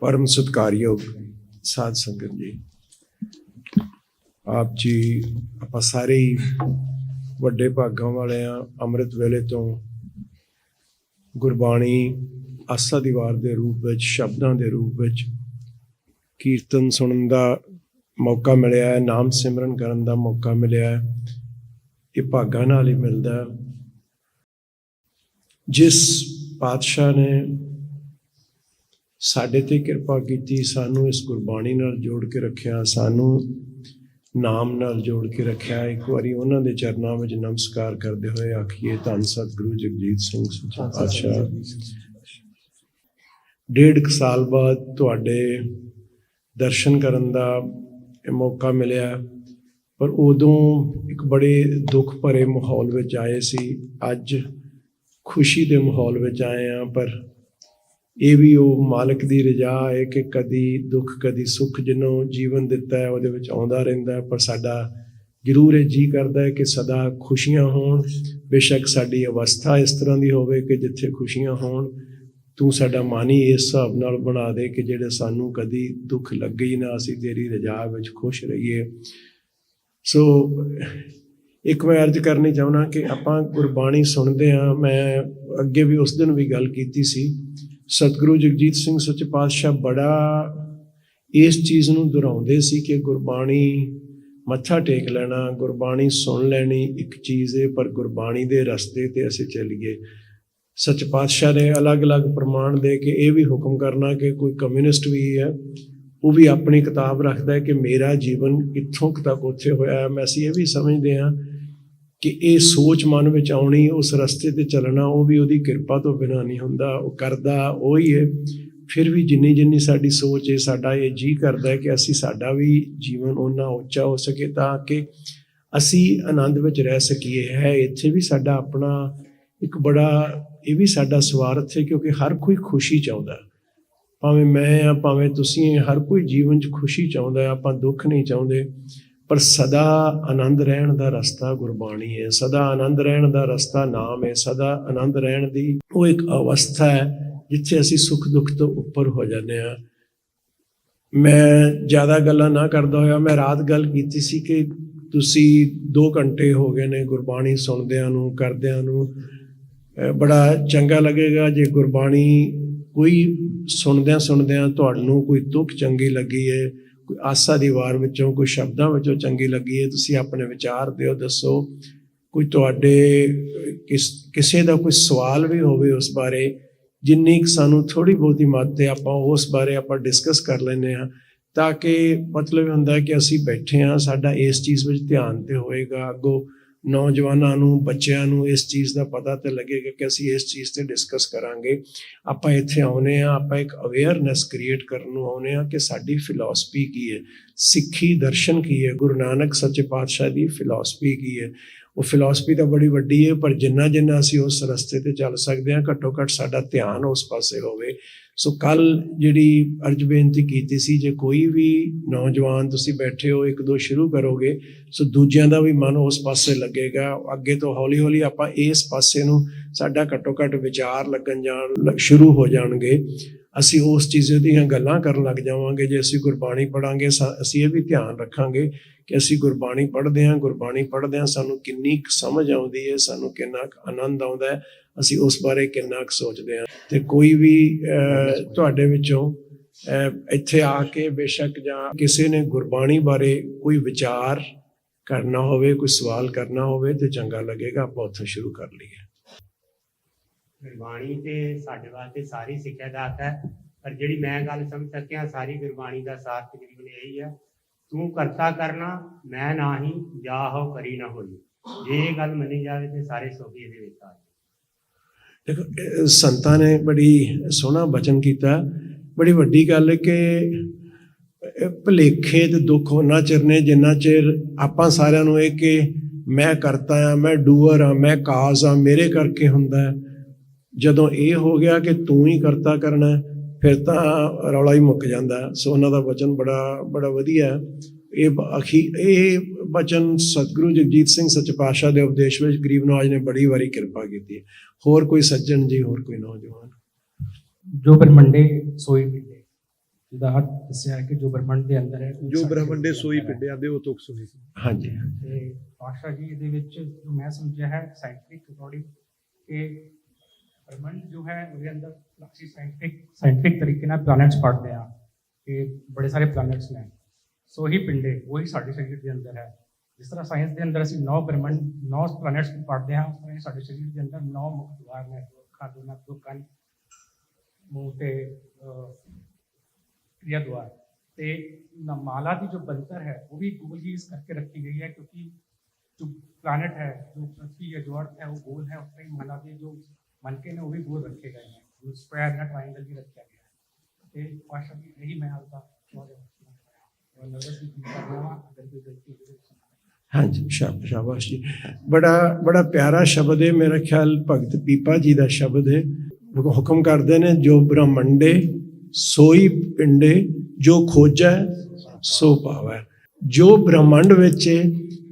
ਪਰਮ ਸਤਿਕਾਰਯੋਗ ਸਾਧ ਸੰਗਤ ਜੀ। ਆਪ ਜੀ, ਆਪਾਂ ਸਾਰੇ ਹੀ ਵੱਡੇ ਭਾਗਾਂ ਵਾਲੇ ਆ ਅੰਮ੍ਰਿਤ ਵੇਲੇ ਤੋਂ ਗੁਰਬਾਣੀ ਆਸਾ ਦੀਵਾਰ ਦੇ ਰੂਪ ਵਿੱਚ, ਸ਼ਬਦਾਂ ਦੇ ਰੂਪ ਵਿੱਚ, ਕੀਰਤਨ ਸੁਣਨ ਦਾ ਮੌਕਾ ਮਿਲਿਆ ਹੈ, ਨਾਮ ਸਿਮਰਨ ਕਰਨ ਦਾ ਮੌਕਾ ਮਿਲਿਆ ਹੈ, ਇਹ ਭਾਗਾਂ ਨਾਲ ਹੀ ਮਿਲਦਾ ਜਿਸ ਪਾਤਸ਼ਾਹ ਨੇ ਸਾਡੇ ਤੇ ਕਿਰਪਾ ਕੀਤੀ ਸਾਨੂੰ ਇਸ ਗੁਰਬਾਣੀ ਨਾਲ ਜੋੜ ਕੇ ਰੱਖਿਆ ਸਾਨੂੰ ਨਾਮ ਨਾਲ ਜੋੜ ਕੇ ਰੱਖਿਆ। ਇੱਕ ਵਾਰੀ ਉਹਨਾਂ ਦੇ ਚਰਨਾਂ ਵਿੱਚ ਨਮਸਕਾਰ ਕਰਦੇ ਹੋਏ ਆਖੀਏ ਧੰਨ ਸਤਿਗੁਰੂ ਜਗਜੀਤ ਸਿੰਘ ਸੱਚਾ ਪਾਤਸ਼ਾਹ। ਡੇਢ ਕੁ ਸਾਲ ਬਾਅਦ ਤੁਹਾਡੇ ਦਰਸ਼ਨ ਕਰਨ ਦਾ ਇਹ ਮੌਕਾ ਮਿਲਿਆ ਪਰ ਉਦੋਂ ਇੱਕ ਬੜੇ ਦੁੱਖ ਭਰੇ ਮਾਹੌਲ ਵਿੱਚ ਆਏ ਸੀ। ਅੱਜ ਖੁਸ਼ੀ ਦੇ ਮਾਹੌਲ ਵਿੱਚ ਆਏ ਆ ਪਰ ਇਹ ਵੀ ਉਹ ਮਾਲਕ ਦੀ ਰਜ਼ਾ ਹੈ ਕਿ ਕਦੀ ਦੁੱਖ, ਕਦੀ ਸੁੱਖ ਜਿਹਨੂੰ ਜੀਵਨ ਦਿੱਤਾ ਹੈ, ਉਹਦੇ ਵਿੱਚ ਆਉਂਦਾ ਰਹਿੰਦਾ ਹੈ, ਪਰ ਸਾਡਾ ਜ਼ਰੂਰ ਇਹ ਜੀ ਕਰਦਾ ਹੈ ਕਿ ਸਦਾ ਖੁਸ਼ੀਆਂ ਹੋਣ। ਬੇਸ਼ੱਕ ਸਾਡੀ ਅਵਸਥਾ ਇਸ ਤਰ੍ਹਾਂ ਦੀ ਹੋਵੇ ਕਿ ਜਿੱਥੇ ਖੁਸ਼ੀਆਂ ਹੋਣ, ਤੂੰ ਸਾਡਾ ਮਨ ਹੀ ਇਸ ਹਿਸਾਬ ਨਾਲ ਬਣਾ ਦੇ ਕਿ ਜਿਹੜੇ ਸਾਨੂੰ ਕਦੀ ਦੁੱਖ ਲੱਗੇ ਹੀ ਨਾ, ਅਸੀਂ ਤੇਰੀ ਰਜ਼ਾ ਵਿੱਚ ਖੁਸ਼ ਰਹੀਏ। ਸੋ, ਇੱਕ ਮੈਂ ਅਰਜ਼ ਕਰਨੀ ਚਾਹੁੰਦਾ ਕਿ ਆਪਾਂ ਗੁਰਬਾਣੀ ਸੁਣਦੇ ਆ ਮੈਂ ਅੱਗੇ ਵੀ ਉਸ ਦਿਨ ਵੀ ਗੱਲ ਕੀਤੀ ਸੀ ਸਤਿਗੁਰੂ ਜਗਜੀਤ ਸਿੰਘ ਸੱਚੇ ਪਾਤਸ਼ਾਹ ਬੜਾ ਇਸ ਚੀਜ਼ ਨੂੰ ਦੁਹਰਾਉਂਦੇ ਸੀ ਕਿ ਗੁਰਬਾਣੀ ਮੱਥਾ ਟੇਕ ਲੈਣਾ, ਗੁਰਬਾਣੀ ਸੁਣ ਲੈਣੀ ਇੱਕ ਚੀਜ਼ ਹੈ ਪਰ ਗੁਰਬਾਣੀ ਦੇ ਰਸਤੇ ਤੇ ਅਸੀਂ ਚੱਲੀਏ ਸੱਚ ਪਾਤਸ਼ਾਹ ਨੇ ਅਲੱਗ-ਅਲੱਗ ਪ੍ਰਮਾਣ ਦੇ ਕੇ ਇਹ ਵੀ ਹੁਕਮ ਕਰਨਾ ਕਿ ਕੋਈ ਕਮਿਊਨਿਸਟ ਵੀ ਹੈ, ਉਹ ਵੀ ਆਪਣੀ ਕਿਤਾਬ ਰੱਖਦਾ ਹੈ ਕਿ ਮੇਰਾ ਜੀਵਨ ਕਿੱਥੋਂ ਤੱਕ ਉੱਥੇ ਹੋਇਆ ਹੈ। ਮੈਂ ਅਸੀਂ ਇਹ ਵੀ ਸਮਝਦੇ ਹਾਂ ਕਿ ਇਹ ਸੋਚ ਮਨ ਵਿੱਚ ਆਉਣੀ, ਉਸ ਰਸਤੇ ਤੇ ਚੱਲਣਾ, ਉਹ ਵੀ ਉਹਦੀ ਕਿਰਪਾ ਤੋਂ ਬਿਨਾਂ ਨਹੀਂ ਹੁੰਦਾ, ਉਹ ਕਰਦਾ, ਉਹ ਹੀ ਹੈ। ਫਿਰ ਵੀ ਜਿੰਨੀ ਜਿੰਨੀ ਸਾਡੀ ਸੋਚ ਹੈ, ਸਾਡਾ ਇਹ ਜੀ ਕਰਦਾ ਹੈ ਕਿ ਅਸੀਂ ਸਾਡਾ ਵੀ ਜੀਵਨ ਉਹਨਾਂ ਉੱਚਾ ਹੋ ਸਕੇ ਤਾਂ ਕਿ ਅਸੀਂ ਆਨੰਦ ਵਿੱਚ ਰਹਿ ਸਕੀਏ। ਹੈ, ਇੱਥੇ ਵੀ ਸਾਡਾ ਆਪਣਾ ਇੱਕ ਬੜਾ, ਇਹ ਵੀ ਸਾਡਾ ਸਵਾਰਥ ਹੈ ਕਿਉਂਕਿ ਹਰ ਕੋਈ ਖੁਸ਼ੀ ਚਾਹੁੰਦਾ। ਭਾਵੇਂ ਮੈਂ ਆ, ਭਾਵੇਂ ਤੁਸੀਂ ਹਰ ਕੋਈ ਜੀਵਨ 'ਚ ਖੁਸ਼ੀ ਚਾਹੁੰਦਾ ਆਪਾਂ ਦੁੱਖ ਨਹੀਂ ਚਾਹੁੰਦੇ। ਪਰ ਸਦਾ ਆਨੰਦ ਰਹਿਣ ਦਾ ਰਸਤਾ ਗੁਰਬਾਣੀ ਹੈ, ਸਦਾ ਆਨੰਦ ਰਹਿਣ ਦਾ ਰਸਤਾ ਨਾਮ ਹੈ, ਸਦਾ ਆਨੰਦ ਰਹਿਣ ਦੀ ਉਹ ਇੱਕ ਅਵਸਥਾ ਹੈ ਜਿੱਥੇ ਅਸੀਂ ਸੁੱਖ ਦੁੱਖ ਤੋਂ ਉੱਪਰ ਹੋ ਜਾਂਦੇ ਆ ਮੈਂ ਜ਼ਿਆਦਾ ਗੱਲਾਂ ਨਾ ਕਰਦਾ ਹੋਇਆ, ਮੈਂ ਰਾਤ ਗੱਲ ਕੀਤੀ ਸੀ ਕਿ ਤੁਸੀਂ 2 ਘੰਟੇ ਹੋ ਗਏ ਨੇ ਗੁਰਬਾਣੀ ਸੁਣਦਿਆਂ ਨੂੰ, ਕਰਦਿਆਂ ਨੂੰ। ਬੜਾ ਚੰਗਾ ਲੱਗੇਗਾ ਜੇ ਗੁਰਬਾਣੀ ਕੋਈ ਸੁਣਦਿਆਂ ਸੁਣਦਿਆਂ ਤੁਹਾਨੂੰ ਕੋਈ ਤੁਕ ਚੰਗੀ ਲੱਗੀ ਹੈ। ਕੋਈ ਆਸਾ ਦੀ ਵਾਰ ਵਿੱਚੋਂ ਕੋਈ ਸ਼ਬਦਾਂ ਵਿੱਚੋਂ ਚੰਗੀ ਲੱਗੀ ਹੈ, ਤੁਸੀਂ ਆਪਣੇ ਵਿਚਾਰ ਦਿਓ, ਦੱਸੋ। ਕੋਈ ਤੁਹਾਡੇ, ਕਿਸ, ਕਿਸੇ ਦਾ ਕੋਈ ਸਵਾਲ ਵੀ ਹੋਵੇ ਉਸ ਬਾਰੇ, ਜਿੰਨੀ ਕੁ ਸਾਨੂੰ ਥੋੜੀ ਬਹੁਤੀ ਮਦਦ ਹੈ ਆਪਾਂ ਉਸ ਬਾਰੇ ਆਪਾਂ ਡਿਸਕਸ ਕਰ ਲੈਂਦੇ ਹਾਂ, ਤਾਂ ਕਿ ਮਤਲਬ ਇਹ ਹੁੰਦਾ ਕਿ ਅਸੀਂ ਬੈਠੇ ਹਾਂ, ਸਾਡਾ ਇਸ ਚੀਜ਼ ਵਿੱਚ ਧਿਆਨ ਤੇ ਹੋਏਗਾ, ਅੱਗੋਂ ਨੌਜਵਾਨਾਂ ਨੂੰ, ਬੱਚਿਆਂ ਨੂੰ ਇਸ ਚੀਜ਼ ਦਾ ਪਤਾ ਤੇ ਲੱਗੇਗਾ ਕਿ ਅਸੀਂ ਇਸ ਚੀਜ਼ ਤੇ ਡਿਸਕਸ ਕਰਾਂਗੇ। ਆਪਾਂ ਇੱਥੇ ਆਉਨੇ ਆ ਆਪਾਂ ਇੱਕ ਅਵੇਅਰਨੈਸ ਕ੍ਰੀਏਟ ਕਰਨ ਨੂੰ ਆਉਨੇ ਆ ਕਿ ਸਾਡੀ ਫਿਲਾਸਫੀ ਕੀ ਹੈ? ਸਿੱਖੀ ਦਰਸ਼ਨ ਕੀ ਹੈ? ਗੁਰੂ ਨਾਨਕ ਸੱਚੇ ਪਾਤਸ਼ਾਹ ਦੀ ਫਿਲਾਸਫੀ ਕੀ ਹੈ? ਉਹ ਫਿਲਾਸਫੀ ਤਾਂ ਬੜੀ ਵੱਡੀ ਹੈ, ਪਰ ਜਿੰਨਾ ਜਿੰਨਾ ਅਸੀਂ ਉਸ ਰਸਤੇ ਤੇ ਚੱਲ ਸਕਦੇ ਹਾਂ ਘੱਟੋ ਘੱਟ ਸਾਡਾ ਧਿਆਨ ਉਸ ਪਾਸੇ ਹੋਵੇ। ਸੋ ਕੱਲ ਜਿਹੜੀ ਅਰਜ ਬੇਨਤੀ ਕੀਤੀ ਸੀ, ਜੇ ਕੋਈ ਵੀ ਨੌਜਵਾਨ ਤੁਸੀਂ ਬੈਠੇ ਹੋ, ਇੱਕ ਦੋ ਸ਼ੁਰੂ ਕਰੋਗੇ ਸੋ ਦੂਜਿਆਂ ਦਾ ਵੀ ਮਨ ਉਸ ਪਾਸੇ ਲੱਗੇਗਾ। ਅੱਗੇ ਤੋਂ ਹੌਲੀ ਹੌਲੀ ਆਪਾਂ ਇਸ ਪਾਸੇ ਨੂੰ ਸਾਡਾ ਘੱਟੋ ਘੱਟ ਵਿਚਾਰ ਲੱਗਣ ਜਾਣ ਲ- ਸ਼ੁਰੂ ਹੋ ਜਾਣਗੇ। ਅਸੀਂ ਉਸ ਚੀਜ਼ ਦੀਆਂ ਗੱਲਾਂ ਕਰਨ ਲੱਗ ਜਾਵਾਂਗੇ, ਜੇ ਅਸੀਂ ਗੁਰਬਾਣੀ ਪੜਾਂਗੇ ਅਸੀਂ ਇਹ ਵੀ ਧਿਆਨ ਰੱਖਾਂਗੇ ਕਿ ਅਸੀਂ ਗੁਰਬਾਣੀ ਪੜ੍ਹਦੇ ਹਾਂ ਗੁਰਬਾਣੀ ਪੜ੍ਹਦੇ ਹਾਂ ਸਾਨੂੰ ਕਿੰਨੀ ਕੁ ਸਮਝ ਆਉਂਦੀ ਹੈ, ਸਾਨੂੰ ਕਿੰਨਾ ਕੁ ਆਨੰਦ ਆਉਂਦਾ ਹੈ, ਅਸੀਂ ਉਸ ਬਾਰੇ ਕਿੰਨਾ ਕੁ ਸੋਚਦੇ ਹਾਂ ਤੇ ਕੋਈ ਵੀ ਤੁਹਾਡੇ ਵਿੱਚੋਂ ਇੱਥੇ ਆ ਕੇ ਬੇਸ਼ੱਕ ਜਾਂ ਕਿਸੇ ਨੇ ਗੁਰਬਾਣੀ ਬਾਰੇ ਕੋਈ ਵਿਚਾਰ ਕਰਨਾ ਹੋਵੇ, ਕੋਈ ਸਵਾਲ ਕਰਨਾ ਹੋਵੇ, ਤੇ ਚੰਗਾ ਲੱਗੇਗਾ, ਆਪਾਂ ਉੱਥੋਂ ਸ਼ੁਰੂ ਕਰ ਲਈਏ। ਗੁਰਬਾਣੀ ਤੇ ਸਾਡੇ ਵਾਸਤੇ ਸਾਰੀ ਸਿੱਖਿਆ ਦਾਤ ਹੈ। ਪਰ ਜਿਹੜੀ ਮੈਂ ਗੱਲ ਸਮਝ ਸਕਿਆ, ਸਾਰੀ ਗੁਰਬਾਣੀ ਦਾ ਸਾਰ ਤਕਰੀਬਨ ਇਹੀ ਹੈ। ਤੂੰ ਕਰਤਾ ਕਰਨਾ, ਮੈਂ ਨਾਹੀ, ਜਾ ਹੋ ਕਰੀ ਨਾ ਹੋਈ। ਜੇ ਇਹ ਗੱਲ ਮੰਨੀ ਜਾਵੇ ਤੇ ਸਾਰੇ ਸੋਭੀ ਇਹਦੇ ਵਿੱਚ ਆ ਦੇਖੋ ਸੰਤਾਂ ਨੇ ਬੜੀ ਸੋਹਣਾ ਬਚਨ ਕੀਤਾ। ਬੜੀ ਵੱਡੀ ਗੱਲ ਹੈ ਕਿ ਇਹ ਭੁਲੇਖੇ ਤੇ ਦੁੱਖ ਉਹਨਾਂ ਚਿਰ ਨੇ, ਜਿੰਨਾ ਚਿਰ ਆਪਾਂ ਸਾਰਿਆਂ ਨੂੰ ਇਹ ਕਿ ਮੈਂ ਕਰਤਾ ਆ, ਮੈਂ ਡੂਅਰ ਆ, ਮੈਂ ਕਾਜ਼ ਆ, ਮੇਰੇ ਕਰਕੇ ਹੁੰਦਾ ਹੈ। ਜਦੋਂ ਇਹ ਹੋ ਗਿਆ ਕਿ ਤੂੰ ਹੀ ਕਰਤਾ ਕਰਨਾ ਹੈ, ਫਿਰ ਤਾਂ ਰੌਲਾ ਹੀ ਮੁੱਕ ਜਾਂਦਾ। ਸੋ ਉਹਨਾਂ ਦਾ ਵਚਨ ਬੜਾ ਬੜਾ ਵਧੀਆ ਇਹ ਅਖੀ ਇਹ ਬਚਨ ਸਤਿਗੁਰੂ ਜਗਜੀਤ ਸਿੰਘ ਸੱਚੇ ਪਾਤਸ਼ਾਹ ਦੇ ਉਪਦੇਸ਼ ਵਿੱਚ ਗਰੀਬ ਨਵਾਜ ਨੇ ਬੜੀ ਵਾਰੀ ਕਿਰਪਾ ਕੀਤੀ ਹੈ। ਹੋਰ ਕੋਈ ਸੱਜਣ ਜੀ ਹੋਰ ਕੋਈ ਨੌਜਵਾਨ? ਜੋ ਬ੍ਰਹਮੰਡੇ ਸੋਈ ਮਿਲੇ ਜਿਹਦਾ ਅਰਥ ਦੱਸਿਆ ਹੈ ਕਿ ਜੋ ਬ੍ਰਹਮੰਡ ਦੇ ਅੰਦਰ ਹੈ ਜੋ ਬ੍ਰਹਮੰਡੇ ਸੋਈ ਹੈ। ਪਿੰਡਿਆਂ ਦੇ ਉਹ ਤੁਕ ਸੁਣੀ ਹਾਂਜੀ। ਤੇ ਪਾਸ਼ਾ ਜੀ ਇਹਦੇ ਵਿੱਚ ਜੋ ਮੈਂ ਸਮਝਿਆ ਹੈ ਸਾਇੰਟਿਫਿਕ ਅਕੋਰਡਿੰਗ ਕਿ ਬ੍ਰਹਮੰਡ ਜੋ ਹੈ ਉਹਦੇ ਅੰਦਰ ਅਸੀਂ ਸਾਇੰਟਿਫਿਕ ਸਾਇੰਟਿਫਿਕ ਤਰੀਕੇ ਨਾਲ ਪਲੈਨਟਸ ਪੜ੍ਹਦੇ ਆ ਕਿ ਬੜੇ ਸਾਰੇ ਪਲੈਨਟਸ ਨੇ ਸੋ ਹੀ ਪਿੰਡੇ ਉਹੀ ਸਾਡੇ ਸਰੀਰ ਦੇ ਅੰਦਰ ਹੈ ਜਿਸ ਤਰ੍ਹਾਂ ਸਾਇੰਸ ਦੇ ਅੰਦਰ ਅਸੀਂ ਨੌ ਬ੍ਰਹਮੰਡ ਨੌ ਪਲੈਨਟਸ ਪੜ੍ਹਦੇ ਹਾਂ ਉਸ ਤਰ੍ਹਾਂ ਹੀ ਸਾਡੇ ਸਰੀਰ ਦੇ ਅੰਦਰ ਨੌ ਮੁੱਖ ਦੁਆਰ ਨੇ ਦੋ ਅੱਖਾਂ ਦੋ ਨੱਕ ਦੋ ਕੰਨ ਮੂੰਹ ਤੇ ਅਹ, क्रिया द्वार ਤੇ ਨ- ਮਾਲਾ ਦੀ ਜੋ ਬੰਤਰ ਹੈ ਉਹ ਵੀ ਗੋਲ ਹੀ ਇਸ ਕਰਕੇ ਰੱਖੀ ਗਈ ਹੈ ਕਿਉਂਕਿ ਜੋ ਪਲਾਨਟ ਹੈ ਜੋ ਪ੍ਰithvi ਹੈ ਜੋ ਅਰਥ ਹੈ ਉਹ ਗੋਲ ਹੈ ਉਸ ਤਰ੍ਹਾਂ ਹੀ ਮਾਲਾ ਦੇ ਜੋ ਨੇ ਉਹ ਵੀ ਗੋਲ ਰੱਖੇ ਗਏ ਨੇ। ਉਹ ਸਕੁਆਇਰ ਜਾਂ ਟ੍ਰਾਇੰਗਲ ਵੀ ਰੱਖਿਆ ਗਿਆ ਹੈ। ਤੇ ਭਾਸ਼ਾ ਦੀ ਇਹੀ ਮੈਂ ਅੱਜ ਹਾਂਜੀ ਸ਼ਾਬਾਸ਼ ਜੀ। ਬੜਾ ਬੜਾ ਪਿਆਰਾ ਸ਼ਬਦ ਹੈ ਮੇਰਾ ਖਿਆਲ ਭਗਤ ਪੀਪਾ ਜੀ ਦਾ ਸ਼ਬਦ ਹੈ। ਉਹ ਹੁਕਮ ਕਰਦੇ ਨੇ ਜੋ ਬ੍ਰਹਮੰਡੇ ਸੋਈ ਪਿੰਡੇ ਜੋ ਖੋਜੈ ਸੋ ਪਾਵੈ। ਜੋ ਬ੍ਰਹਮੰਡ ਵਿੱਚ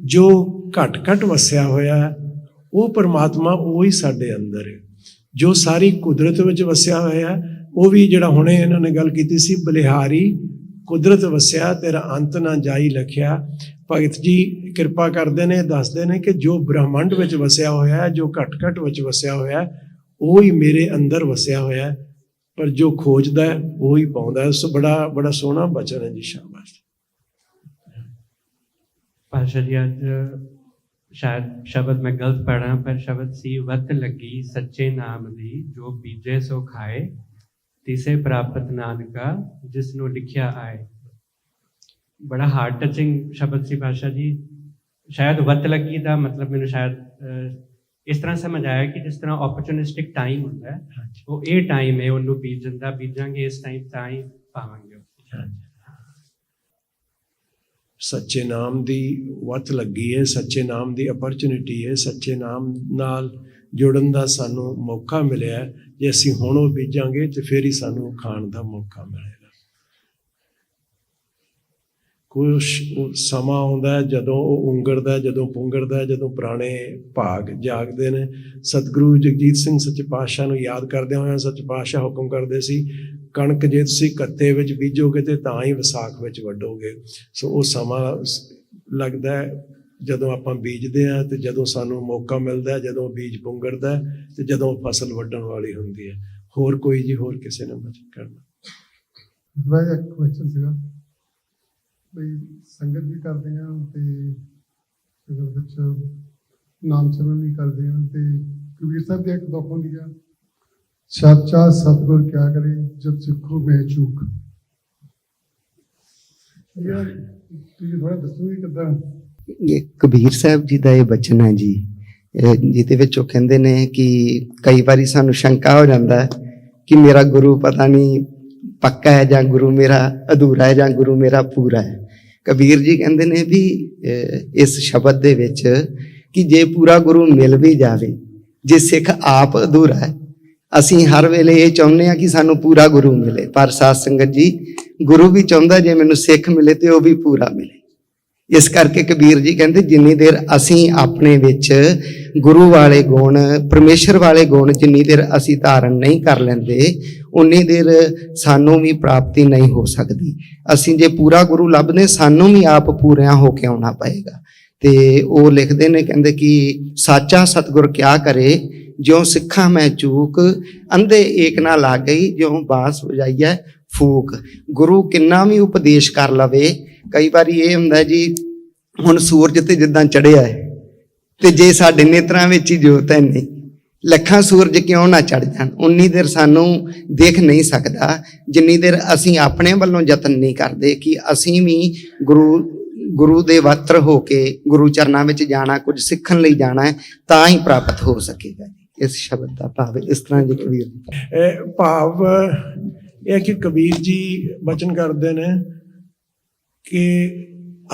ਜੋ ਘਟ ਘਟ ਵਸਿਆ ਹੋਇਆ ਹੈ, ਉਹ ਪਰਮਾਤਮਾ ਉਹ ਹੀ ਸਾਡੇ ਅੰਦਰ ਹੈ। ਜੋ ਸਾਰੀ ਕੁਦਰਤ ਵਿੱਚ ਵਸਿਆ ਹੋਇਆ ਹੈ, ਉਹ ਵੀ ਜਿਹੜਾ ਹੁਣੇ ਇਹਨਾਂ ਨੇ ਗੱਲ ਕੀਤੀ ਸੀ ਬਲਿਹਾਰੀ ਕੁਦਰਤ ਵਸਿਆ ਤੇਰਾ ਅੰਤ ਨਾ ਜਾਈ ਲਖਿਆ। ਭਗਤ ਜੀ ਕਿਰਪਾ ਕਰਦੇ ਨੇ ਦੱਸਦੇ ਨੇ ਕਿ ਜੋ ਬ੍ਰਹਮੰਡ ਵਿੱਚ ਵਸਿਆ ਹੋਇਆ ਹੈ ਜੋ ਘਟ ਘਟ ਵਿੱਚ ਵਸਿਆ ਹੋਇਆ ਹੈ ਉਹ ਹੀ ਮੇਰੇ ਅੰਦਰ ਵਸਿਆ ਹੋਇਆ। ਹੈ ਪਰ ਜੋ ਖੋਜਦਾ ਹੈ ਉਹ ਹੀ ਪਾਉਂਦਾ। ਹੈ ਸੋ ਬੜਾ ਬੜਾ ਸੋਹਣਾ ਬਚਨ ਹੈ ਜੀ ਸ਼ਾਬਾਸ਼। ਪਾਸ਼ਾ ਜੀ ਅੱਜ ਸ਼ਾਇਦ ਸ਼ਬਦ ਮੈਂ ਗਲਤ ਪੜ੍ਹਾ ਪਰ ਸ਼ਬਦ ਸੀ ਵਤ ਲੱਗੀ ਸੱਚੇ ਨਾਮ ਦੀ ਜੋ ਬੀਜੇ ਸੋ ਖਾਏ ਤਿਸੇ ਪ੍ਰਾਪਤ ਨਾਨਕਾ ਜਿਸ ਨੂੰ ਲਿਖਿਆ ਆਏ। ਬੜਾ ਹਾਰਟ ਟਚਿੰਗ ਸ਼ਬਦ ਸੀ ਪਾਸ਼ਾ ਜੀ। ਸ਼ਾਇਦ ਵਤ ਲੱਗੀ ਦਾ ਮਤਲਬ ਮੈਨੂੰ ਸ਼ਾਇਦ ਇਸ ਤਰ੍ਹਾਂ ਸਮਝ ਆਇਆ ਕਿ ਜਿਸ ਤਰ੍ਹਾਂ ਓਪਰਚੁਨਿਸਟਿਕ ਟਾਈਮ ਹੁੰਦਾ ਹੈ ਉਹ ਇਹ ਟਾਈਮ ਹੈ ਉਹਨੂੰ ਬੀਜਣ ਦਾ ਬੀਜਾਂਗੇ ਇਸ ਟਾਈਮ ਤਾਂ ਹੀ ਪਾਵਾਂਗੇ। ਹਾਂਜੀ। ਸੱਚੇ ਨਾਮ ਦੀ ਵੱਤ ਲੱਗੀ ਹੈ ਸੱਚੇ ਨਾਮ ਦੀ ਅਪਰਚੁਨਿਟੀ ਹੈ ਸੱਚੇ ਨਾਮ ਨਾਲ ਜੁੜਨ ਦਾ ਸਾਨੂੰ ਮੌਕਾ ਮਿਲਿਆ ਜੇ ਅਸੀਂ ਹੁਣ ਉਹ ਬੀਜਾਂਗੇ ਤੇ ਫਿਰ ਹੀ ਸਾਨੂੰ ਖਾਣ ਦਾ ਮੌਕਾ ਮਿਲੇਗਾ। ਕੁਛ ਸਮਾਂ ਆਉਂਦਾ ਜਦੋਂ ਉਹ ਉਂਗਰਦਾ ਜਦੋਂ ਪੁੰਗਰਦਾ ਜਦੋਂ ਪੁਰਾਣੇ ਭਾਗ ਜਾਗਦੇ ਨੇ। ਸਤਿਗੁਰੂ ਜਗਜੀਤ ਸਿੰਘ ਸੱਚੇ ਪਾਤਸ਼ਾਹ ਨੂੰ ਯਾਦ ਕਰਦੇ ਹੋਏ ਸੱਚੇ ਪਾਤਸ਼ਾਹ ਹੁਕਮ ਕਰਦੇ ਸੀ ਕਣਕ ਜੇ ਤੁਸੀਂ ਕੱਤੇ ਵਿੱਚ ਬੀਜੋਗੇ ਤੇ ਤਾਂ ਹੀ ਵਿਸਾਖ ਵਿੱਚ ਵੱਢੋਗੇ। ਸੋ ਉਹ ਸਮਾਂ ਲੱਗਦਾ ਹੈ, ਜਦੋਂ ਆਪਾਂ ਬੀਜਦੇ ਹਾਂ ਤੇ ਜਦੋਂ ਸਾਨੂੰ ਮੌਕਾ ਮਿਲਦਾ ਹੈ, ਜਦੋਂ ਬੀਜ ਪੁੰਗਰਦਾ ਹੈ ਤੇ ਜਦੋਂ ਫਸਲ ਵੱਢਣ ਵਾਲੀ ਹੁੰਦੀ ਹੈ। ਹੋਰ ਕੋਈ ਜੀ, ਹੋਰ ਕਿਸੇ ਨੇ ਬਚਨ ਕਰਨਾ ਵੈਸੇ ਇੱਕ ਕੁਐਸਚਨ ਸੀਗਾ। ਬਈ ਸੰਗਤ ਵੀ ਕਰਦੇ ਆ ਤੇ ਸੰਗਤ ਵਿੱਚ ਨਾਮ ਸਿਮਰਨ ਵੀ ਕਰਦੇ ਆ ਤੇ ਕਬੀਰ ਸਾਹਿਬ ਦੀ ਇੱਕ ਦੁੱਖ ਹੁੰਦੀ ਆ। ਸੱਚਾ ਸਤਿਗੁਰ ਕਿਆ ਕਰੇ ਜਬ ਸਿੱਖੋ ਮੈਂ ਚੂਕ ਕਬੀਰ ਸਾਹਿਬ ਜੀ ਦਾ ਇਹ ਬਚਨ ਹੈ ਜੀ। ਜਿਹਦੇ ਵਿੱਚ ਉਹ ਕਹਿੰਦੇ ਨੇ ਕਿ ਕਈ ਵਾਰੀ ਸਾਨੂੰ ਸ਼ੰਕਾ ਹੋ ਜਾਂਦਾ ਕਿ ਮੇਰਾ ਗੁਰੂ ਪਤਾ ਨਹੀਂ ਪੱਕਾ ਹੈ ਜਾਂ ਗੁਰੂ ਮੇਰਾ ਅਧੂਰਾ ਹੈ ਜਾਂ ਗੁਰੂ ਮੇਰਾ ਪੂਰਾ ਹੈ। ਕਬੀਰ ਜੀ ਕਹਿੰਦੇ ਨੇ ਵੀ ਇਸ ਸ਼ਬਦ ਦੇ ਵਿੱਚ ਕਿ ਜੇ ਪੂਰਾ ਗੁਰੂ ਮਿਲ ਵੀ ਜਾਵੇ, ਜੇ ਸਿੱਖ ਆਪ ਅਧੂਰਾ ਹੈ ਅਸੀਂ ਹਰ ਵੇਲੇ ਇਹ ਚਾਹੁੰਦੇ ਆ ਕਿ ਸਾਨੂੰ ਪੂਰਾ ਗੁਰੂ ਮਿਲੇ। ਪਰ ਸਾਧ ਸੰਗਤ ਜੀ, ਗੁਰੂ ਵੀ ਚਾਹੁੰਦਾ ਜੇ ਮੈਨੂੰ ਸਿੱਖ ਮਿਲੇ ਤੇ ਉਹ ਵੀ ਪੂਰਾ ਮਿਲੇ। ਇਸ ਕਰਕੇ ਕਬੀਰ ਜੀ ਕਹਿੰਦੇ, ਜਿੰਨੀ ਦੇਰ ਅਸੀਂ ਆਪਣੇ ਵਿੱਚ ਗੁਰੂ ਵਾਲੇ ਗੁਣ, ਪਰਮੇਸ਼ਰ ਵਾਲੇ ਗੁਣ ਜਿੰਨੀ ਦੇਰ ਅਸੀਂ ਧਾਰਨ ਨਹੀਂ ਕਰ ਲੈਂਦੇ, ਉਨੀ ਦੇਰ ਸਾਨੂੰ ਵੀ ਪ੍ਰਾਪਤੀ ਨਹੀਂ ਹੋ ਸਕਦੀ। ਅਸੀਂ ਜੇ ਪੂਰਾ ਗੁਰੂ ਲੱਭਦੇ, ਸਾਨੂੰ ਵੀ ਆਪ ਪੂਰਿਆਂ ਹੋ ਕੇ ਆਉਣਾ ਪਏਗਾ। ਤੇ ਉਹ ਲਿਖਦੇ ਨੇ, ਕਹਿੰਦੇ ਕਿ ਸਾਚਾ ਸਤਗੁਰ ਕਿਆ ਕਰੇ ਜਿਉ ਸਿੱਖਾਂ ਮੈਂ ਚੂਕ, ਅੰਧੇ ਏਕ ਨਾ ਲੱਗ ਗਈ ਜਿਉ ਬਾਸ ਵਜਾਈਐ ਫੂਕ। ਗੁਰੂ ਕਿੰਨਾ ਵੀ ਉਪਦੇਸ਼ ਕਰ ਲਵੇ, ਕਈ ਵਾਰੀ ਇਹ ਹੁੰਦਾ ਜੀ, ਹੁਣ ਸੂਰਜ ਤੇ ਜਿੱਦਾਂ ਚੜਿਆ ਹੈ ਤੇ ਜੇ ਸਾਡੇ ਨੇਤਰਾਂ ਵਿੱਚ ਹੀ ਜੋਤ ਹੈ ਨਹੀਂ, ਲੱਖਾਂ ਸੂਰਜ ਕਿਉਂ ਨਾ ਚੜ ਜਾਣ? ਉਨੀ ਦੇਰ ਸਾਨੂੰ ਦੇਖ ਨਹੀਂ ਸਕਦਾ, ਜਿੰਨੀ ਦੇਰ ਅਸੀਂ ਆਪਣੇ ਵੱਲੋਂ ਯਤਨ ਨਹੀਂ ਕਰਦੇ ਕਿ ਅਸੀਂ ਵੀ ਗੁਰੂ ਗੁਰੂ ਦੇ ਵਸਤਰ ਹੋ ਕੇ ਗੁਰੂ ਚਰਨਾਂ ਵਿੱਚ ਜਾਣਾ, ਕੁਝ ਸਿੱਖਣ ਲਈ ਜਾਣਾ ਤਾਂ ਹੀ ਪ੍ਰਾਪਤ ਹੋ ਸਕੇਗਾ ਇਸ ਸ਼ਬਦ ਦਾ ਭਾਵ ਇਸ ਤਰ੍ਹਾਂ ਜੀ ਕਬੀਰ ਜੀ ਭਾਵ ਇਹ ਹੈ ਕਿ ਕਬੀਰ ਜੀ ਬਚਨ ਕਰਦੇ ਨੇ ਕਿ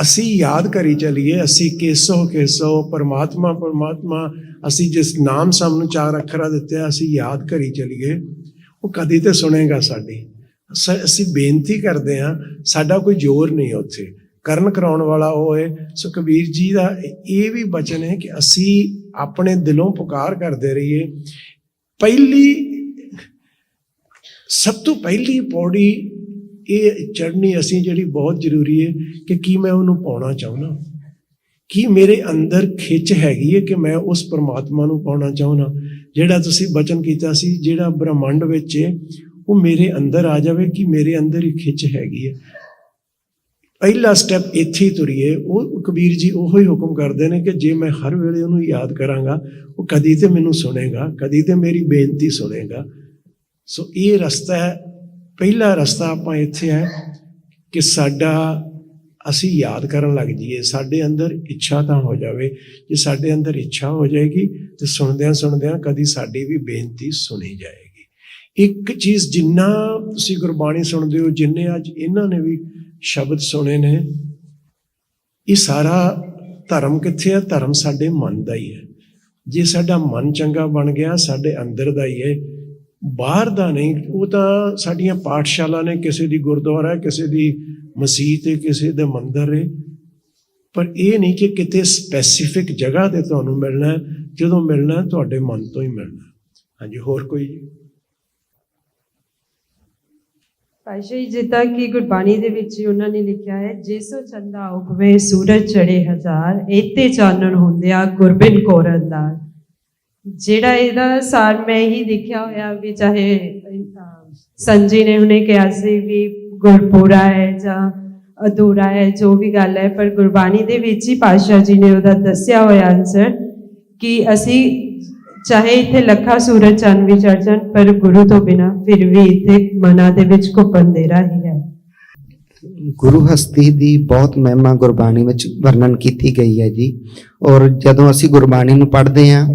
ਅਸੀਂ ਯਾਦ ਕਰੀ ਚਲੀਏ, ਅਸੀਂ ਕੇਸੋ ਕੇਸੋ, ਪਰਮਾਤਮਾ ਪਰਮਾਤਮਾ, ਅਸੀਂ ਜਿਸ ਨਾਮ ਸਾਨੂੰ ਚਾਰ ਅੱਖਰਾਂ ਦਿੱਤੇ ਅਸੀਂ ਯਾਦ ਕਰੀ ਚਲੀਏ। ਉਹ ਕਦੀ ਤੇ ਸੁਣੇਗਾ ਸਾਡੀ। ਸ- ਅਸੀਂ ਬੇਨਤੀ ਕਰਦੇ ਆ ਸਾਡਾ ਕੋਈ ਜ਼ੋਰ ਨਹੀਂ ਉੱਥੇ। ਕਰਨ ਕਰਾਉਣ ਵਾਲਾ ਉਹ ਹੈ। ਸੋ ਕਬੀਰ ਜੀ ਦਾ ਇਹ ਵੀ ਬਚਨ ਹੈ ਕਿ ਅਸੀਂ ਆਪਣੇ ਦਿਲੋਂ ਪੁਕਾਰ ਕਰਦੇ ਰਹੀਏ। ਪਹਿਲੀ, ਸਭ ਤੋਂ ਪਹਿਲੀ ਪੌੜੀ ਇਹ ਚੜ੍ਹਨੀ ਅਸੀਂ ਜਿਹੜੀ ਬਹੁਤ ਜ਼ਰੂਰੀ ਹੈ ਕਿ ਕੀ ਮੈਂ ਉਹਨੂੰ ਪਾਉਣਾ ਚਾਹੁੰਦਾ। ਕੀ ਮੇਰੇ ਅੰਦਰ ਖਿੱਚ ਹੈਗੀ ਹੈ ਕਿ ਮੈਂ ਉਸ ਪਰਮਾਤਮਾ ਨੂੰ ਪਾਉਣਾ ਚਾਹੁੰਦਾ। ਜਿਹੜਾ ਤੁਸੀਂ ਬਚਨ ਕੀਤਾ ਸੀ, ਜਿਹੜਾ ਬ੍ਰਹਮੰਡ ਵਿੱਚ ਹੈ, ਉਹ ਮੇਰੇ ਅੰਦਰ ਆ ਜਾਵੇ ਕਿ ਮੇਰੇ ਅੰਦਰ ਹੀ ਖਿੱਚ ਹੈਗੀ ਹੈ। ਪਹਿਲਾ ਸਟੈਪ ਇੱਥੇ ਹੀ ਤੁਰੀਏ। ਉਹ ਕਬੀਰ ਜੀ ਉਹੋ ਹੀ ਹੁਕਮ ਕਰਦੇ ਨੇ ਕਿ ਜੇ ਮੈਂ ਹਰ ਵੇਲੇ ਉਹਨੂੰ ਯਾਦ ਕਰਾਂਗਾ, ਉਹ ਕਦੀ ਤੇ ਮੈਨੂੰ ਸੁਣੇਗਾ, ਕਦੀ ਤੇ ਮੇਰੀ ਬੇਨਤੀ ਸੁਣੇਗਾ। ਸੋ ਇਹ ਰਸਤਾ ਹੈ। ਪਹਿਲਾ ਰਸਤਾ ਆਪਾਂ ਇੱਥੇ ਹੈ ਕਿ ਸਾਡਾ ਅਸੀਂ ਯਾਦ ਕਰਨ ਲੱਗ ਜਾਈਏ। ਸਾਡੇ ਅੰਦਰ ਇੱਛਾ ਤਾਂ ਹੋ ਜਾਵੇ। ਜੇ ਸਾਡੇ ਅੰਦਰ ਇੱਛਾ ਹੋ ਜਾਏਗੀ ਤੇ ਸੁਣਦਿਆਂ ਸੁਣਦਿਆਂ ਕਦੀ ਸਾਡੀ ਵੀ ਬੇਨਤੀ ਸੁਣੀ ਜਾਏਗੀ। ਇੱਕ ਚੀਜ਼ ਜਿੰਨਾ ਤੁਸੀਂ ਗੁਰਬਾਣੀ ਸੁਣਦੇ ਹੋ, ਜਿੰਨੇ ਅੱਜ ਇਹਨਾਂ ਨੇ ਵੀ ਸ਼ਬਦ ਸੁਣੇ ਨੇ। ਇਹ ਸਾਰਾ ਧਰਮ ਕਿੱਥੇ ਹੈ ਧਰਮ ਸਾਡੇ ਮਨ ਦਾ ਹੀ ਹੈ। ਜੇ ਸਾਡਾ ਮਨ ਚੰਗਾ ਬਣ ਗਿਆ, ਸਾਡੇ ਅੰਦਰ ਦਾ ਹੀ ਹੈ। ਬਾਹਰ ਦਾ ਨਹੀਂ, ਉਹ ਤਾਂ ਸਾਡੀਆਂ ਪਾਠਸ਼ਾਲਾ ਨੇ, ਕਿਸੇ ਦੀ ਗੁਰਦੁਆਰਾ ਕਿਸੇ ਦੀ ਮਸਜਿਦ ਹੈ, ਕਿਸੇ ਦੇ ਮੰਦਿਰ ਹੈ। ਪਰ ਇਹ ਨਹੀਂ ਕਿ ਕਿਤੇ ਸਪੈਸੀਫਿਕ ਜਗ੍ਹਾ ਤੇ ਤੁਹਾਨੂੰ ਮਿਲਣਾ ਜਦੋਂ ਮਿਲਣਾ ਤੁਹਾਡੇ ਮਨ ਤੋਂ ਹੀ ਮਿਲਣਾ ਹਾਂਜੀ, ਹੋਰ ਕੋਈ? ਜੀ? ਪਾਸ਼ਾ ਕਿ ਗੁਰਬਾਣੀ ਦੇ ਵਿੱਚ ਉਹਨਾਂ ਨੇ ਲਿਖਿਆ ਹੈ ਜਿਸੋ ਚੰਦਾ ਉਗਵੇ ਸੂਰਜ ਚੜੇ ਹਜ਼ਾਰ ਏਤੇ ਚਾਨਣ ਹੁੰਦਿਆ ਗੁਰਬਿਨ ਕੋਰਨ ਜਿਹੜਾ ਇਹਦਾ ਸਾਰ ਮੈਂ ਹੀ ਦੇਖਿਆ ਹੋਇਆ ਵੀ ਚਾਹੇ ਅਹ, ਸੰਜੀ ਨੇ ਉਹਨੇ ਕਿਹਾ ਸੀ ਵੀ ਗੁਰਪੂਰਾ ਹੈ ਜਾਂ ਅਧੂਰਾ ਹੈ ਜੋ ਵੀ ਗੱਲ ਹੈ ਪਰ ਗੁਰਬਾਣੀ ਦੇ ਵਿੱਚ ਹੀ ਪਾਸ਼ਾ ਜੀ ਨੇ ਉਹਦਾ ਦੱਸਿਆ ਹੋਇਆ ਆਨਸਰ ਕਿ ਅਸੀਂ ਚਾਹੇ ਇੱਥੇ ਲੱਖਾਂ ਸੂਰਜ ਚੰਨ ਵੀ ਚੜ ਜਾਣ, ਪਰ ਗੁਰੂ ਤੋਂ ਬਿਨਾ ਫਿਰ ਵੀ ਇੱਥੇ ਮਨਾਂ ਦੇ ਵਿੱਚ ਘੁੱਪਣ ਦੇ ਹੀ ਹੈ। ਗੁਰੂ ਹਸਤੀ ਦੀ ਬਹੁਤ ਮਹਿਮਾ ਗੁਰਬਾਣੀ ਵਿੱਚ ਵਰਣਨ ਕੀਤੀ ਗਈ ਹੈ ਜੀ। ਔਰ ਜਦੋਂ ਅਸੀਂ ਗੁਰਬਾਣੀ ਨੂੰ ਪੜ੍ਹਦੇ ਹਾਂ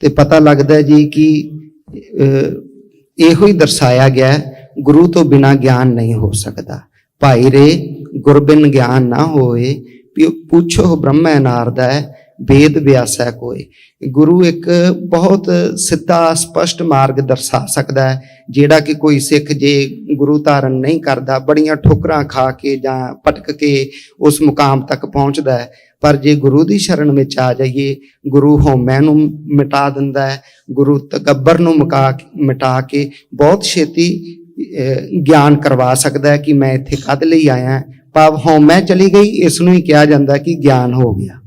ਤੇ ਪਤਾ ਲੱਗਦਾ ਜੀ ਕਿ ਇਹੋ ਹੀ ਦਰਸਾਇਆ ਗਿਆ ਗੁਰੂ ਤੋਂ ਬਿਨਾ ਗਿਆਨ ਨਹੀਂ ਹੋ ਸਕਦਾ। ਭਾਈ ਰੇ, ਗੁਰਬਿਨ ਗਿਆਨ ਨਾ ਹੋਏ ਪਿ- ਪੁੱਛੋ ਬ੍ਰਹਮੈ ਨਾਰਦਾ ਹੈ ਵੇਦ ਵਿਆਸੈ ਕੋਏ ਗੁਰੂ ਇੱਕ ਬਹੁਤ ਸਿੱਧਾ, ਸਪਸ਼ਟ ਮਾਰਗ ਦਰਸਾ ਸਕਦਾ ਹੈ, ਜਿਹੜਾ ਕਿ ਕੋਈ ਸਿੱਖ ਜੇ ਗੁਰੂ ਧਾਰਨ ਨਹੀਂ ਕਰਦਾ, ਬੜੀਆਂ ਠੋਕਰਾਂ ਖਾ ਕੇ ਜਾਂ ਪਟਕ ਕੇ ਉਸ ਮੁਕਾਮ ਤੱਕ ਪਹੁੰਚਦਾ ਹੈ। ਪਰ ਜੇ ਗੁਰੂ ਦੀ ਸ਼ਰਨ ਵਿੱਚ ਆ ਜਾਈਏ, ਗੁਰੂ ਹਉਮੈ ਨੂੰ ਮਿਟਾ ਦਿੰਦਾ ਹੈ, ਗੁਰੂ ਤਕੱਬਰ ਨੂੰ ਮੁਕਾ ਮਿਟਾ ਕੇ ਬਹੁਤ ਛੇਤੀ ਗਿਆਨ ਕਰਵਾ ਸਕਦਾ ਹੈ ਕਿ ਮੈਂ ਇੱਥੇ ਕਦ ਲਈ ਆਇਆ। ਭਾਵ ਹਉਮੈ ਚਲੀ ਗਈ, ਇਸ ਨੂੰ ਹੀ ਕਿਹਾ ਜਾਂਦਾ ਕਿ ਗਿਆਨ ਹੋ ਗਿਆ।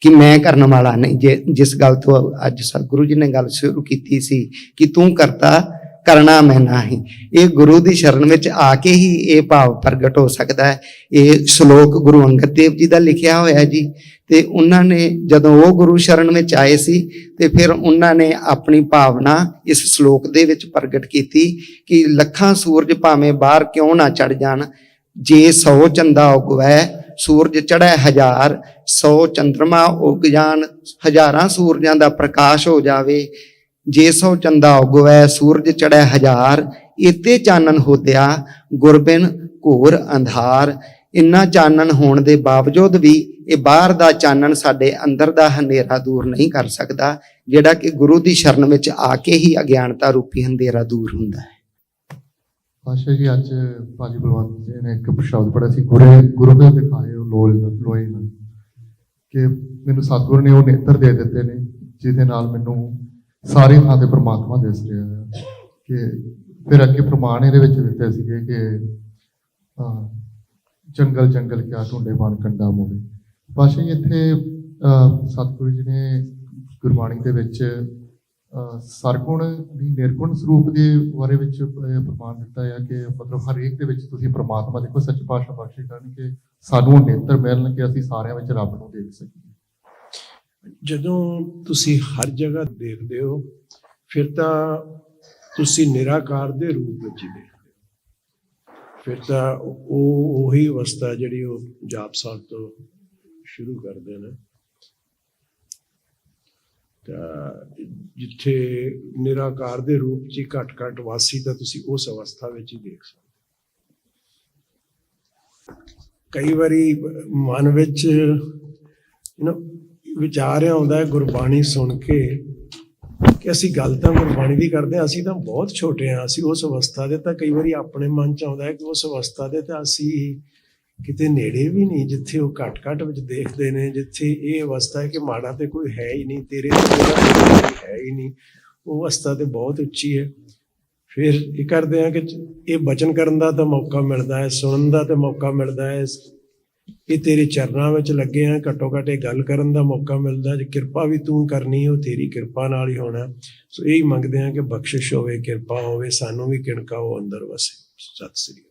ਕਿ ਮੈਂ ਕਰਨ ਵਾਲਾ ਨਹੀਂ, ਜੇ, ਜਿਸ ਗੱਲ ਤੋਂ ਅੱਜ ਸਤਿਗੁਰੂ ਜੀ ਨੇ ਗੱਲ ਸ਼ੁਰੂ ਕੀਤੀ ਸੀ ਕਿ ਤੂੰ ਕਰਤਾ, ਕਰਨਾ ਮੈਂ ਨਹੀਂ। ਇਹ ਗੁਰੂ ਦੀ ਸ਼ਰਨ ਵਿੱਚ ਆ ਕੇ ਹੀ ਇਹ ਭਾਵ ਪ੍ਰਗਟ ਹੋ ਸਕਦਾ ਹੈ। ਇਹ ਸ਼ਲੋਕ ਗੁਰੂ ਅੰਗਦ ਦੇਵ ਜੀ ਦਾ ਲਿਖਿਆ ਹੋਇਆ ਜੀ। ਤੇ ਉਹਨਾਂ ਨੇ ਜਦੋਂ ਉਹ ਗੁਰੂ ਸ਼ਰਨ ਵਿੱਚ ਆਏ ਸੀ, ਤੇ ਫਿਰ ਉਹਨਾਂ ਨੇ ਆਪਣੀ ਭਾਵਨਾ ਇਸ ਸ਼ਲੋਕ ਦੇ ਵਿੱਚ ਪ੍ਰਗਟ ਕੀਤੀ ਕਿ ਲੱਖਾਂ ਸੂਰਜ ਭਾਵੇਂ ਬਾਹਰ ਕਿਉਂ ਨਾ ਚੜ ਜਾਣ, ਜੇ ਸੌ ਚੰਦਾ ਉਗਵੈ ਸੂਰਜ ਚੜ੍ਹੈ ਹਜ਼ਾਰ, ਸੌ ਚੰਦਰਮਾ ਉਗ ਜਾਣ, ਹਜ਼ਾਰਾਂ ਸੂਰਜਾਂ ਦਾ ਪ੍ਰਕਾਸ਼ ਹੋ ਜਾਵੇ। ਜੇ ਸੌ ਚੰਦਾ ਉਗਵੈ, ਸੂਰਜ ਚੜ੍ਹੈ ਹਜ਼ਾਰ, ਇਤੇ ਚਾਨਣ ਹੋਦਿਆ, ਗੁਰਬਿਨ ਘੋਰ ਅੰਧਾਰ। ਇੰਨਾ ਚਾਨਣ ਹੋਣ ਦੇ ਬਾਵਜੂਦ ਵੀ ਇਹ ਬਾਹਰ ਦਾ ਚਾਨਣ ਸਾਡੇ ਅੰਦਰ ਦਾ ਹਨੇਰਾ ਦੂਰ ਨਹੀਂ ਕਰ ਸਕਦਾ, ਜਿਹੜਾ ਕਿ ਗੁਰੂ ਦੀ ਸ਼ਰਨ ਵਿੱਚ ਆ ਕੇ ਹੀ ਅਗਿਆਨਤਾ ਰੂਪੀ ਹਨੇਰਾ ਦੂਰ ਹੁੰਦਾ ਹੈ। ਪਾਸ਼ਾ ਜੀ ਅੱਜ ਭਾਜੀ ਬਲਵੰਤ ਜੀ ਨੇ ਇੱਕ ਸ਼ਬਦ ਪੜਿਆ ਸੀ ਗੁਰੇ ਗੁਰੂ ਦੇ ਦਿਖਾਏ ਉਹ ਲੋਏ ਨਾ ਕਿ ਮੈਨੂੰ ਸਤਿਗੁਰੂ ਨੇ ਉਹ ਨੇਤਰ ਦੇ ਦਿੱਤੇ ਨੇ ਜਿਹਦੇ ਨਾਲ ਮੈਨੂੰ ਸਾਰੇ ਥਾਂ ਤੇ ਪ੍ਰਮਾਤਮਾ ਦਿਸ ਰਿਹਾ ਹੈ ਕਿ ਫਿਰ ਅੱਗੇ ਪ੍ਰਮਾਣ ਇਹਦੇ ਵਿੱਚ ਦਿੱਤੇ ਸੀਗੇ ਕਿ ਜੰਗਲ ਜੰਗਲ ਕਿਆ ਢੁੰਡੇ ਬਨ ਕੰਡਾ ਮੋੜੇ। ਪਾਸ਼ਾ ਜੀ ਇੱਥੇ ਅਹ, ਸਤਿਗੁਰੂ ਜੀ ਨੇ ਗੁਰਬਾਣੀ ਦੇ ਵਿੱਚ ਸਰਗੁਣ ਦੀ ਨਿਰਗੁਣ ਸਰੂਪ ਦੇ ਬਾਰੇ ਵਿੱਚ ਪ੍ਰਮਾਣ ਦਿੱਤਾ ਹੈ ਕਿ ਮਤਲਬ ਹਰੇਕ ਦੇ ਵਿੱਚ ਤੁਸੀਂ ਪ੍ਰਮਾਤਮਾ ਦੇਖੋ, ਸੱਚ ਪਾਤਸ਼ਾਹ ਬਖਸ਼ੇ ਕਰਨ ਕਿ ਸਾਨੂੰ ਨੇਤਰ ਮਿਲਣ ਕਿ ਅਸੀਂ ਸਾਰਿਆਂ ਵਿੱਚ ਰੱਬ ਨੂੰ ਦੇਖ ਸਕੀਏ। ਜਦੋਂ ਤੁਸੀਂ ਹਰ ਜਗ੍ਹਾ ਦੇਖਦੇ ਹੋ, ਫਿਰ ਤਾਂ ਤੁਸੀਂ ਨਿਰਾਕਾਰ ਦੇ ਰੂਪ ਵਿੱਚ ਹੀ ਦੇਖਦੇ ਹੋ। ਫਿਰ ਤਾਂ ਉਹ ਉਹੀ ਅਵਸਥਾ ਜਿਹੜੀ ਉਹ ਜਾਪ ਸਾਹਿਬ ਤੋਂ ਸ਼ੁਰੂ ਕਰਦੇ ਨੇ। ਤਾਂ ਜਿੱਥੇ ਨਿਰਾਕਾਰ ਦੇ ਰੂਪ 'ਚ ਹੀ ਘਟ ਘਟ ਵਾਸੀ ਤਾਂ ਤੁਸੀਂ ਉਸ ਅਵਸਥਾ ਵਿੱਚ ਹੀ ਦੇਖ ਸਕਦੇ ਕਈ ਵਾਰੀ ਮਨ ਵਿੱਚ ਯੂ نو ਵਿਚਾਰ ਆਉਂਦਾ ਹੈ ਗੁਰਬਾਣੀ ਸੁਣ ਕੇ ਕਿ ਅਸੀਂ ਗੱਲ ਤਾਂ ਗੁਰਬਾਣੀ ਦੀ ਕਰਦੇ ਹਾਂ, ਅਸੀਂ ਤਾਂ ਬਹੁਤ ਛੋਟੇ ਹਾਂ, ਅਸੀਂ ਉਸ ਅਵਸਥਾ ਦੇ ਤਾਂ ਕਈ ਵਾਰੀ ਆਪਣੇ ਮਨ ਚ ਆਉਂਦਾ ਹੈ ਕਿ ਉਸ ਅਵਸਥਾ ਦੇ ਤਾਂ ਅਸੀਂ ਕਿਤੇ ਨੇੜੇ ਵੀ ਨਹੀਂ, ਜਿੱਥੇ ਉਹ ਘਟ ਘਟ ਵਿੱਚ ਦੇਖਦੇ ਨੇ, ਜਿੱਥੇ ਇਹ ਅਵਸਥਾ ਹੈ ਕਿ ਮਾੜਾ ਤੇ ਕੋਈ ਹੈ ਹੀ ਨਹੀਂ, ਤੇਰੇ ਹੈ ਹੀ ਨਹੀਂ, ਉਹ ਅਵਸਥਾ ਤੇ ਬਹੁਤ ਉੱਚੀ ਹੈ। ਫਿਰ ਇਹ ਕਰਦੇ ਆ ਕਿ ਇਹ ਬਚਨ ਕਰਨ ਦਾ ਤਾਂ ਮੌਕਾ ਮਿਲਦਾ ਹੈ, ਸੁਣਨ ਦਾ ਤਾਂ ਮੌਕਾ ਮਿਲਦਾ ਹੈ, ਇਹ ਤੇਰੇ ਚਰਨਾਂ ਵਿੱਚ ਲੱਗੇ ਆ ਘੱਟੋ ਘੱਟ ਇਹ ਗੱਲ ਕਰਨ ਦਾ ਮੌਕਾ ਮਿਲਦਾ ਜੇ ਕਿਰਪਾ ਵੀ ਤੂੰ ਕਰਨੀ ਉਹ ਤੇਰੀ ਕਿਰਪਾ ਨਾਲ ਹੀ ਹੋਣਾ ਸੋ ਇਹ ਹੀ ਮੰਗਦੇ ਆ ਕਿ ਬਖਸ਼ਿਸ਼ ਹੋਵੇ, ਕਿਰਪਾ ਹੋਵੇ, ਸਾਨੂੰ ਵੀ ਕਿਣਕਾ ਉਹ ਅੰਦਰ ਵਸੇ। ਸਤਿ ਸ੍ਰੀ ਅਕਾਲ।